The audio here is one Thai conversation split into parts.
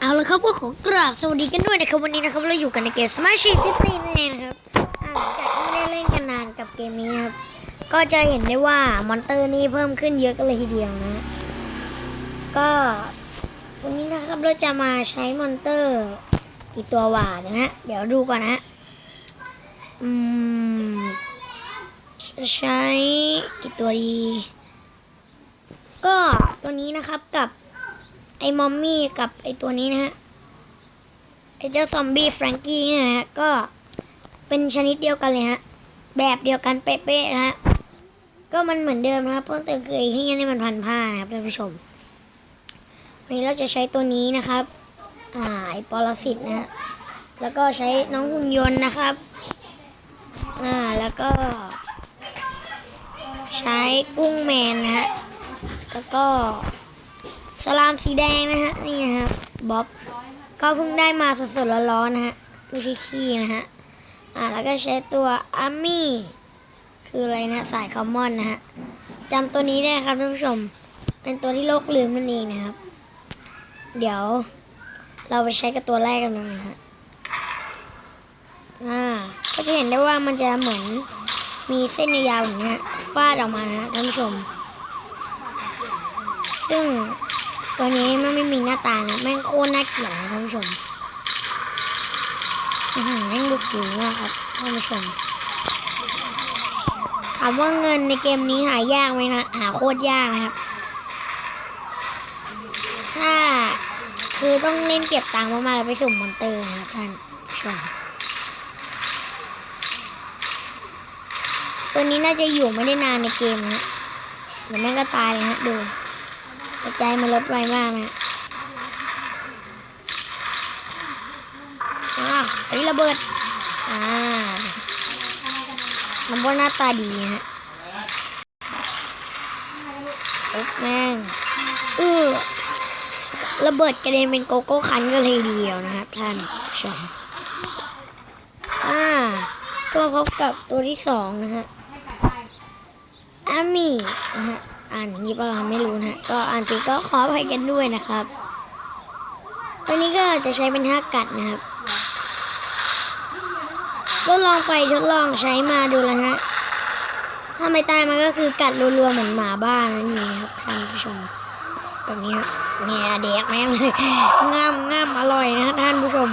เอาละครับก็ขอกราบสวัสดีกันด้วยนะครับวันนี้นะครับเราอยู่กันในเกม Smart Sheet 15นั่นเองนะครับหลังจากที่ไม่ได้เล่นกันนานกับเกมนี้ครับ ก็จะเห็นได้ว่ามอนเตอร์นี่เพิ่มขึ้นเยอะกันเลยทีเดียวนะ ก็วันนี้นะครับเราจะมาใช้มอนเตอร์กี่ตัวหวานนะฮะเดี๋ยวดูก่อนนะอืมใช้กี่ตัวดี ก็ตัวนี้นะครับกับ ไอ้มอมมี่กับไอ้ตัวนี้นะฮะ ไอ้เจ้าซอมบี้แฟรงกี้เนี่ยนะฮะ ก็เป็นชนิดเดียวกันเลยฮะ แบบเดียวกันเป๊ะๆนะฮะ ก็มันเหมือนเดิมนะครับเพิ่มเติมคือไอ้ที่นี่มันพันผ้านะครับท่านผู้ชม วันนี้เราจะใช้ตัวนี้นะครับ อ่าไอ้ปรสิตนะฮะ แล้วก็ใช้น้องหุ่นยนต์นะครับ อ่าแล้วก็ ใช้กุ้งแมนนะฮะ แล้วก็ สลามสีแดงนะฮะ นี่นะครับบ๊อบก็เพิ่งได้มาสดๆร้อนๆนะฮะดูชี้ๆนะฮะ อ่าแล้วก็ใช้ตัวอาร์มี่คืออะไรนะสายคอมมอนนะฮะจำตัวนี้ได้ครับท่านผู้ชม เป็นตัวที่โลกลืมนั่นเองนะครับ เดี๋ยวเราไปใช้กับตัวแรกกันเลยนะฮะอ่าก็จะเห็นได้ว่ามันจะเหมือนมีเส้นยาวอย่างเงี้ยฟาดออกมานะท่านผู้ชม ซึ่ง ตัวนี้มันไม่มีหน้าตานะแม่งโคตรน่าเกลียดนะท่านผู้ชมอื้อหือแม่งดุหูมากครับท่านผู้ชมถามว่าเงินในเกมนี้หายากไหมนะหาโคตรยากนะครับ ถ้าคือต้องเล่นเก็บตังค์มากๆแล้วไปสุ่มมอนเตอร์นะครับท่านผู้ชมตัวนี้น่าจะอยู่ไม่ได้นานในเกมนะเดี๋ยวแม่งก็ตายเลยฮะดู ใจมันลดไวมากนะอ้าวไอ้ระเบิด อ่ามันว่าหน้าตาดีฮะปุ๊บแม่งเออระเบิดกระเด็นเป็นโกโก้คันก็เลยเดียวนะครับท่านผู้ชมอ่าก็มาพบกับตัวที่สองนะฮะอามี่นะฮะ อ่านอย่างนี้ป่ะไม่รู้นะก็อ่านผิดก็ขออภัยกันด้วยนะครับตัวนี้ก็จะใช้เป็นท่ากัดนะครับ ก็ลองไปทดลองใช้มาดูแล้วฮะถ้าไม่ตายมันก็คือกัดรัวๆเหมือนหมาบ้านนั่นเองครับท่านผู้ชมแบบนี้เนี่ยเด็กแม่งเลยงามงามอร่อยนะท่านผู้ชม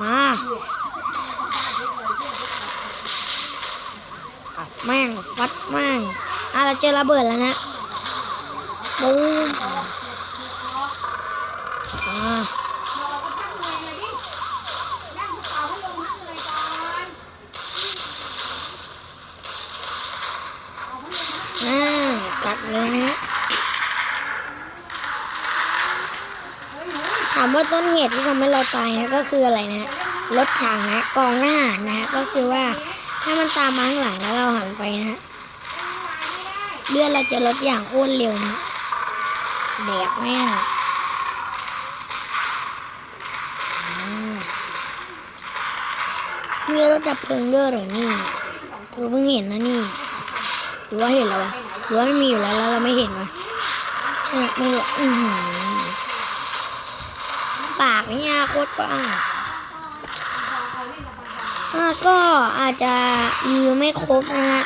มา อัดแม่งฟัดแม่งอะเราเจอระเบิดแล้วนะบูมอ่าอ่ากัดเลยนะถามว่าต้นเหตุที่ทำให้เราตายนะก็คืออะไรนะรถถังนะกองหน้านะก็คือว่า ถ้ามันตามมาข้างหลังแล้วเราหันไปนะฮะเลือดเราจะลดอย่างโคตรเร็วนะแดกแม่งอืมมีรถจับเพลิงด้วยเหรอนี่เราเพิ่งเห็นนะนี่หรือว่าเห็นแล้ววะหรือว่าไม่มีอยู่แล้วแล้วเราไม่เห็นวะใช่ไหมไม่รู้อือหือปากนี่นะโคตรกว้าง่าก็อาจจะรีวิวไม่ครบนะฮะ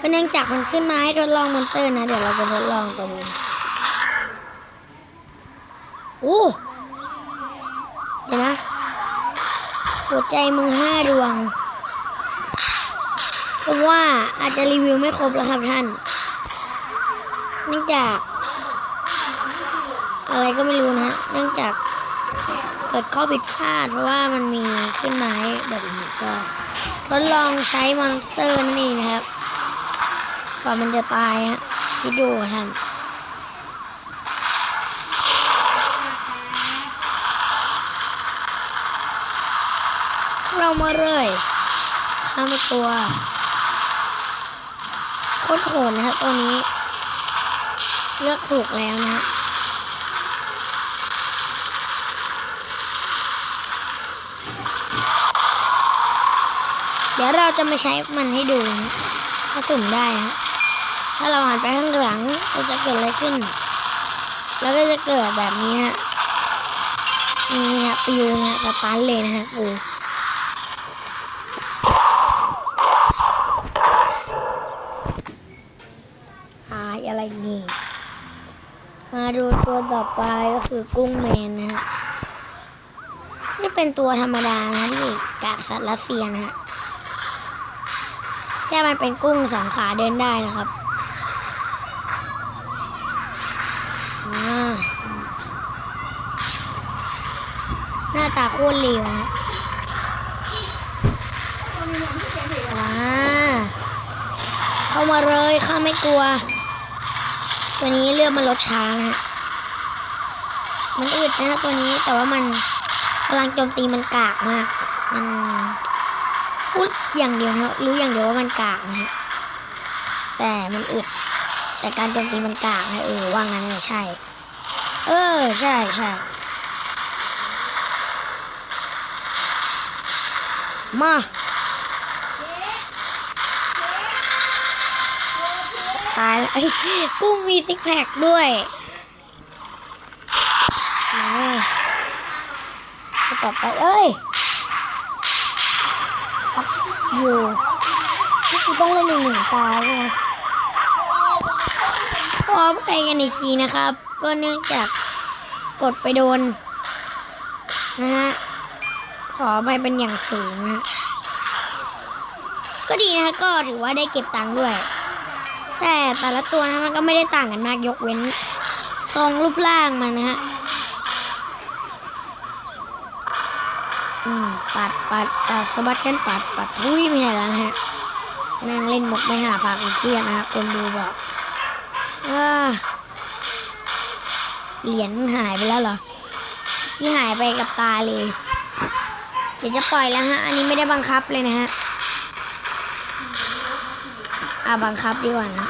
ก็เนื่องจากมันขึ้นมาให้ทดลองมอนเตอร์นะ เดี๋ยวเราจะทดลองตัวนี้โอ้เดี๋ยวนะหัวใจมึงห้าดวงเพราะว่าอาจจะรีวิวไม่ครบแล้วครับท่านเนื่องจาก อะไรก็ไม่รู้นะฮะเนื่องจากเกิดข้อผิดพลาดเพราะว่ามันมีขึ้นมาให้แบบนี้ก็ ทดลองใช้มอนสเตอร์นั่นเองนะครับก่อนมันจะตายฮะคิดดูท่านเรามาเลยข้ามตัวโคตรโหดนะครับตัวนี้ เลือกถูกแล้วนะฮะ เดี๋ยวเราจะมาใช้มันให้ดูนะถ้าสุ่มได้นะถ้าเราหันไปข้างหลังเราจะเกิดอะไรขึ้น แล้วก็จะเกิดแบบนี้ฮะนี่ฮะปิวนะฮะสตันเลยนะฮะปูหายอะไรนี่ มาดูตัวต่อไปก็คือกุ้งแมนนะฮะที่เป็นตัวธรรมดานะที่กากสัตว์รัสเซียนะฮะ ค่มันเป็นกุ้งสองขาเดินได้นะครับอ่าหน้าตาโคตรเลวว้าเข้ามาเลยข้าไม่กลัว ตัวนี้เลือดมันลดช้านะ มันอึดนะฮะตัวนี้แต่ว่ามันพลังโจมตีมันกากมาก มัน พูดอย่างเดียวนะรู้อย่างเดียวว่ามันกากนะฮะแต่มันอึด แต่การโจมตีมันกากนะเออว่างั้นใช่ เออใช่ใช่มาตายแล้วไอ้กุ้งมีซิกแพคด้วยอ่าต่อไปเอ้ย อยู่นี่กูต้องเล่นหนึ่งหนึ่งตายใช่ไหมขอไปกันอีกทีนะครับ ก็เนื่องจากกดไปโดนนะฮะขอไปเป็นอย่างสูงนะฮะก็ดีนะฮะก็ถือว่าได้เก็บตังค์ด้วย แต่แต่ละตัวนะมันก็ไม่ได้ต่างกันมากยกเว้นทรงรูปร่างมันนะฮะ อืม ปัดปัดปัดสะบัดฉันปัดปัดทุยไม่ใช่แล้วฮะนั่งเล่นหมกไม่หาปากเครียดนะฮะคนดูบอกเหรียญมันหายไปแล้วเหรอที่หายไปกับตาเลยเดี๋ยวจะปล่อยแล้วฮะ อันนี้ไม่ได้บังคับเลยนะฮะอะบังคับดีกว่านะ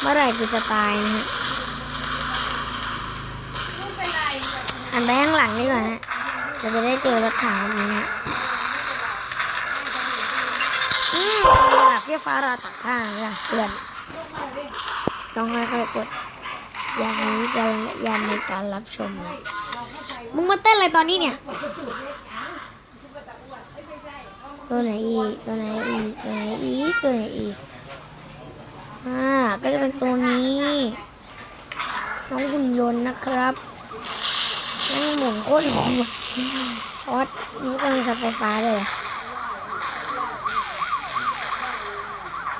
เมื่อไหร่กูจะตายนะฮะ หันไปข้างหลังดีกว่าฮะเราจะได้เจอรถถังแบบนี้นะอืมระดับเฟี้ยวฟ้าราตักผ้าเลยเพื่อนต้องค่อยๆกดอย่างนี้จะยันในการรับชมนะมึงมาเต้นอะไรตอนนี้เนี่ย ตัวไหนอีก ตัวไหนอีก ตัวไหนอีก ตัวไหนอีก อ่า ก็จะเป็นตัวนี้ น้องหุ่นยนต์นะครับ นั่งหมุนโคตรหอมช็อตนี่ก็มีช็อตไฟฟ้าเลย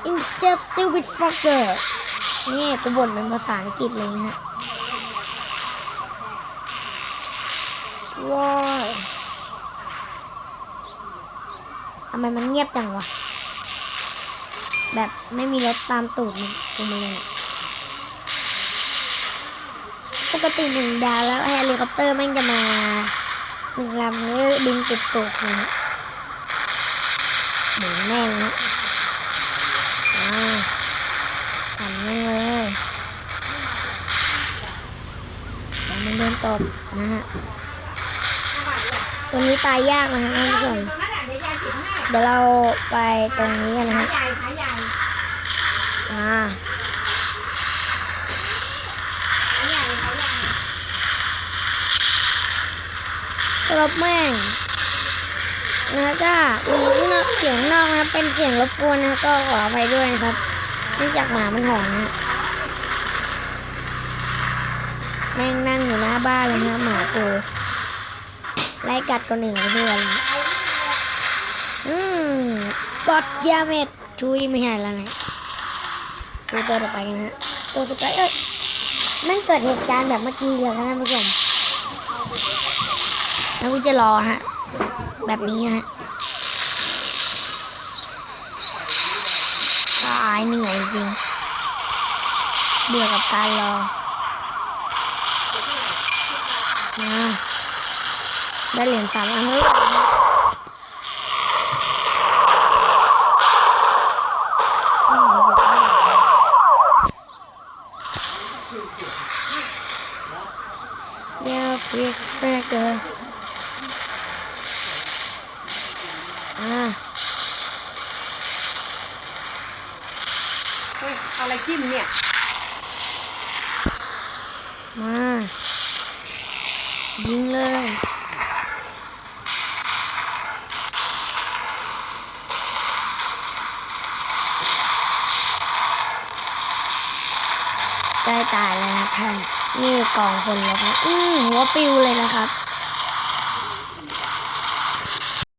It's just stupid fucker นี่กูบ่นเป็นภาษาอังกฤษเลยนะฮะว้าทำไมมันเงียบจังวะ แบบไม่มีรถตามตูดมันกูมาเลยเนี่ย ปกติหนึ่งดาวแล้วเฮลิคอปเตอร์แม่งจะมาหนึ่งลำแล้วบินติดตูดเลยนะหมุนแม่งนะอ่าหันแม่งเลยเดี๋ยวมันโดนตบนะฮะตัวนี้ตายยากนะฮะท่านผู้ชมเดี๋ยวเราไปตรงนี้กันนะฮะอ่า ขาใหญ่ขาใหญ่ สำห รบแม่งนะก็มีเสียงนอกนะเป็นเสียงรบกวนนะก็ขออภัยด้วยนะครับเนื่องจากหมามันหอนนะแม่งนั่งอยู่หน้าบ้านเลยฮะหมากูไล่กัดคนอื่นไปทั่วเลยอืมกดยาเม็ดชุยไม่ใช่แล้วนะดูตัวต่อไปนะตัวสุดท้ายเอ้ยแม่งเกิดเหตุการณ์แบบเมื่อกี้เลยนะท่านผู้ชม แล้วกูจะรอฮะ แบบนี้ฮะตายเหนื่อยจริง เบื่อกับการรอนะได้เหรียญสามอันแล้ว Yeah, big figure. อ่า เฮ้ยเอาอะไร จิ้มเนี่ย มา ยิงเลยได้ตายแล้วนะท่านนี่กองคนแล้วครับอืมหัวปิวเลยนะครับ